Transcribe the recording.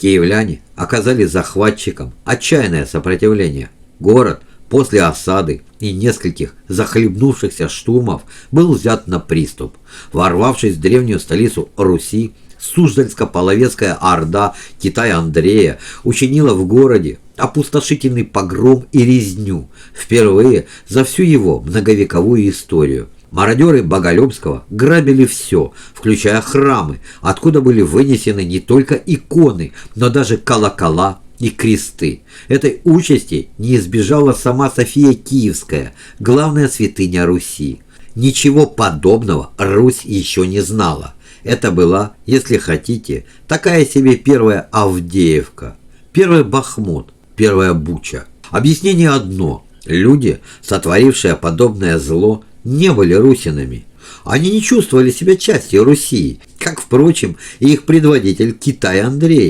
Киевляне оказали захватчикам отчаянное сопротивление. Город после осады и нескольких захлебнувшихся штурмов был взят на приступ. Ворвавшись в древнюю столицу Руси, Суздальско-Половецкая орда Китая Андрея учинила в городе опустошительный погром и резню, впервые за всю его многовековую историю. Мародеры Боголюбского грабили все, включая храмы, откуда были вынесены не только иконы, но даже колокола и кресты. Этой участи не избежала сама София Киевская, главная святыня Руси. Ничего подобного Русь еще не знала. Это была, если хотите, такая себе первая Авдеевка, первый Бахмут, первая Буча. Объяснение одно. Люди, сотворившие подобное зло, не были русинами. Они не чувствовали себя частью Руси, как, впрочем, и их предводитель Китай Андрей,